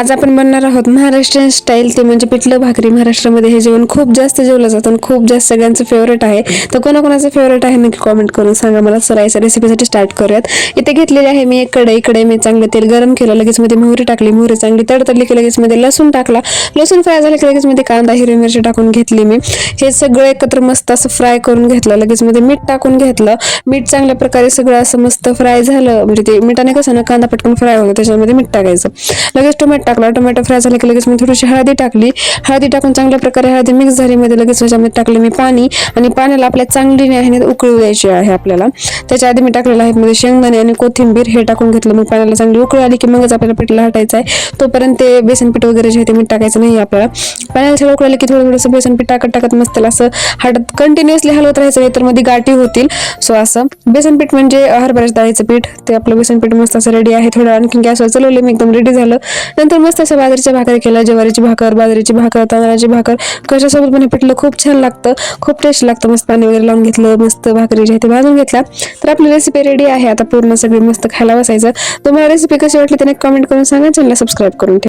आज आपण बनणार आहोत महाराष्ट्रीयन स्टाईल. ते म्हणजे पिठलं भाकरी. महाराष्ट्रामध्ये हे जेवण खूप जास्त जेवलं जातं आणि खूप जास्त सगळ्यांचं फेवरेट आहे. तर कोणाकोणाचं फेवरेट आहे नक्की कॉमेंट करून सांगा मला. सर याच्या रेसिपीसाठी स्टार्ट करूयात. इथे घेतलेली आहे मी एक कढई. इकडे मी चांगलं तेल गरम केलं. लगेच मध्ये मोहरी टाकली. मोहरी चांगली तडतडली की लगेच मध्ये लसूण टाकला. लसूण फ्राय झालं की लगेच मध्ये कांदा हिरवी मिरची टाकून घेतली मी. हे सगळं एकत्र मस्त असं फ्राय करून घेतलं. लगेच मध्ये मीठ टाकून घेतलं. मीठ चांगल्या प्रकारे सगळं असं मस्त फ्राय झालं. म्हणजे ते मिठाने कसं ना कांदा पटकन फ्राय होतो त्याच्यामध्ये मीठ टाकायचं. लगेच टोमॅटो टाकला टोमॅटो फ्राय झाला की लगेच मी थोडीशी हळदी टाकली. हळदी टाकून चांगल्या प्रकारे हळदी मिक्स झाली मध्ये लगेच त्याच्यामध्ये टाकले मी पाणी. आणि पाण्याला आपल्या चांगली आहे उकळू द्यायची आहे आपल्याला. त्याच्या आधी मी टाकलेलं आहे मध्ये शेंगदाणे आणि कोथिंबीर हे टाकून घेतलं. मग पाण्याला चांगली उकळी आली की मगच आपल्याला पिठला हटायचं आहे. तोपर्यंत ते बेसन पीठ वगैरे जे आहे ते मीठ टाकायचं नाही आपल्याला. पाण्याला छान उकळलं की थोडं थोडंसं बेसन पीठ टाकत टाकत मस्त त्याला असं हटत कंटिन्युअसली हलवत राहायचं नाही तर मध्ये गाठी होतील. सो असं. बेसन पीठ म्हणजे हरभऱ्याच्या डाळीचं पीठ. ते आपलं बेसन पीठ मस्त असं रेडी आहे. थोडं आणखी गॅसवर चलवले मी एकदम रेडी झालं. नंतर मस्त असं बाजरीच्या भाकरी केल्या ज्वारीची भाकर बाजरीची भाकर तांदळाची भाकर. कशासोबत पण हे पिठलं खूप छान लागतं खूप टेस्ट लागतं. मस्त पाणी वगैरे लावून घेतलं मस्त भाकरी जे आहे ते भाजून घेतल्या. तर आपली रेसिपी रेडी आहे. आता पूर्ण सगळी मस्त खायला बसायचं. तुम्हाला रेसिपी कशी वाटली त्याने कमेंट करून सांगा. चॅनलला सबस्क्राईब करून ठेवा.